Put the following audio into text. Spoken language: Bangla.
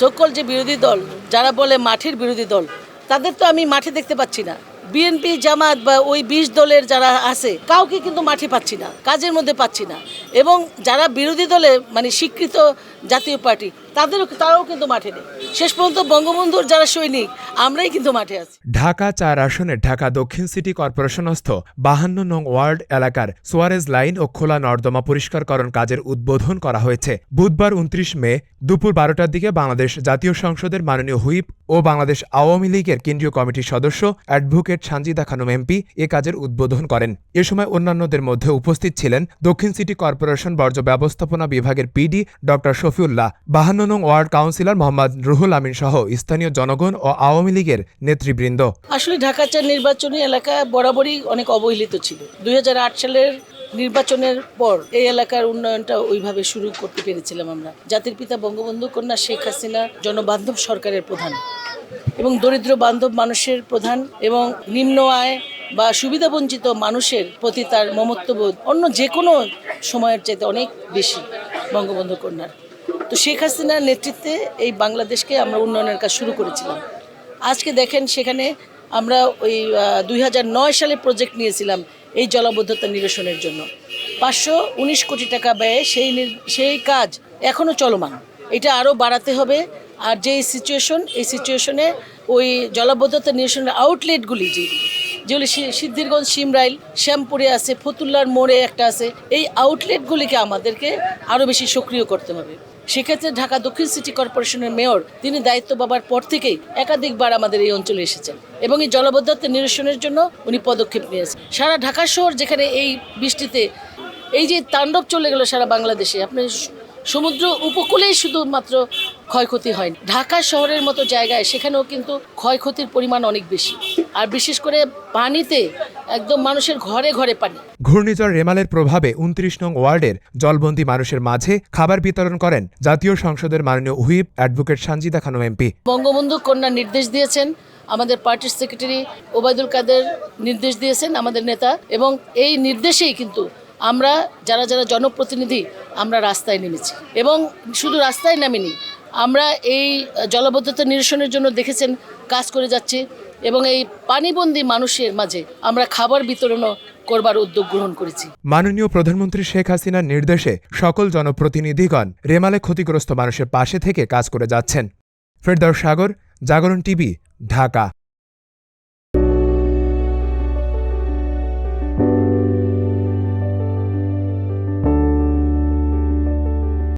সকল যে বিরোধী দল, যারা বলে মাঠের বিরোধী দল, তাদের তো আমি মাঠে দেখতে পাচ্ছি না। বিএনপি জামাত বা ওই বিশ দলের যারা আছে, কাউকে কিন্তু মাঠে পাচ্ছি না, কাজের মধ্যে পাচ্ছি না। এবং যারা বিরোধী দলে মানে স্বীকৃত জাতীয় পার্টি তাদেরও তারাও কিন্তু মাঠে নেই। শেষ পর্যন্ত বঙ্গবন্ধুর যারা সৈনিক, আমরাই কিন্তু মাঠে আছি। ঢাকা চার ঢাকা দক্ষিণ সিটি কর্পোরেশনস্থ বাহান্ন নং ওয়ার্ড এলাকার সোয়ারেজ লাইন ও খোলা নর্দমা পরিষ্কারকরণ কাজের উদ্বোধন করা হয়েছে। বুধবার উনত্রিশ মে, দুপুর বারোটার দিকে বাংলাদেশ জাতীয় সংসদের মাননীয় হুইপ ও বাংলাদেশ আওয়ামী লীগের কেন্দ্রীয় কমিটির সদস্য অ্যাডভোকেট সানজিদা খানম এমপি এ কাজের উদ্বোধন করেন। এ সময় অন্যান্যদের মধ্যে উপস্থিত ছিলেন দক্ষিণ সিটি কর্পোরেশন বর্জ্য ব্যবস্থাপনা বিভাগের পিডি ড শফিউল্লাহ, বাহান্ন নং ওয়ার্ড কাউন্সিলর মোহাম্মদ রুহুল আমিন সহ স্থানীয় জনগণ ও আওয়ামী লীগের নেতৃবৃন্দ। আসলে ঢাকা চার নির্বাচনী এলাকা বরাবরই অনেক অবহেলিত ছিল। দুই হাজার আট সালের নির্বাচনের পর এই এলাকার উন্নয়নটা ওইভাবে শুরু করতে পেরেছিলাম আমরা। জাতির পিতা বঙ্গবন্ধু কন্যা শেখ হাসিনা জনবান্ধব সরকারের প্রধান এবং দরিদ্র বান্ধব মানুষের প্রধান এবং নিম্ন আয় বা সুবিধাবঞ্চিত মানুষের প্রতি তার মমত্ববোধ অন্য যে কোনো সময়ের চাইতে অনেক বেশি বঙ্গবন্ধু কন্যার। তো শেখ হাসিনার নেতৃত্বে এই বাংলাদেশকে আমরা উন্নয়নের কাজ শুরু করেছিলাম। আজকে দেখেন সেখানে আমরা ওই দুই হাজার নয় সালে প্রজেক্ট নিয়েছিলাম এই জলাবদ্ধতা নিরসনের জন্য। পাঁচশো উনিশ কোটি টাকা ব্যয়ে সেই সেই কাজ এখনও চলমান। এটা আরও বাড়াতে হবে। আর যে সিচুয়েশন এই সিচুয়েশনে ওই জলাবদ্ধতা নিরসনের আউটলেটগুলি যেগুলি যেগুলি সিদ্ধিরগঞ্জ সিমরাইল, শ্যামপুরে আছে, ফতুল্লার মোড়ে একটা আছে, এই আউটলেটগুলিকে আমাদেরকে আরও বেশি সক্রিয় করতে হবে। সেক্ষেত্রে ঢাকা দক্ষিণ সিটি কর্পোরেশনের মেয়র, তিনি দায়িত্ব পাবার পর থেকেই একাধিকবার আমাদের এই অঞ্চলে এসেছেন এবং এই জলবদ্ধতা নিরসনের জন্য উনি পদক্ষেপ নিয়েছেন। সারা ঢাকা শহর যেখানে এই বৃষ্টিতে, এই যে তাণ্ডব চলে গেল সারা বাংলাদেশে, আপনি সমুদ্র উপকূলেই শুধুমাত্র ক্ষয়ক্ষতি হয়নি। ঢাকা শহরের মতো জায়গায় সেখানেও কিন্তু ক্ষয়ক্ষতির পরিমাণ অনেক বেশি। আর বিশেষ করে পানিতে একদম মানুষের ঘরে ঘরে পানি। ঘূর্ণিঝড় রেমালের প্রভাবে উনত্রিশ নং ওয়ার্ডের জলবন্দী মানুষের মাঝে খাবার বিতরণ করেন জাতীয় সংসদের মাননীয় whip advocate Sanjida Khanam MP. Bangabandhu কন্যা নির্দেশ দিয়েছেন আমাদের পার্টির সেক্রেটারি ওবায়দুল কাদের নির্দেশ দিয়েছেন আমাদের নেতা এবং এই নির্দেশেই কিন্তু আমরা যারা যারা জনপ্রতিনিধি আমরা রাস্তায় নেমেছি। এবং শুধু রাস্তায় নামিনি আমরা এই জলবদ্ধতা নিরসনের জন্য দেখেছেন কাজ করে যাচ্ছি। এবং এই পানিবন্দী মানুষের মাঝে আমরা খাবার বিতরণও করবার উদ্যোগ গ্রহণ করেছি। মাননীয় প্রধানমন্ত্রী শেখ হাসিনার নির্দেশে সকল জনপ্রতিনিধিগণ রেমালে ক্ষতিগ্রস্ত মানুষের পাশে থেকে কাজ করে যাচ্ছেন। ফেরদার সাগর, জাগরণ টিভি, ঢাকা।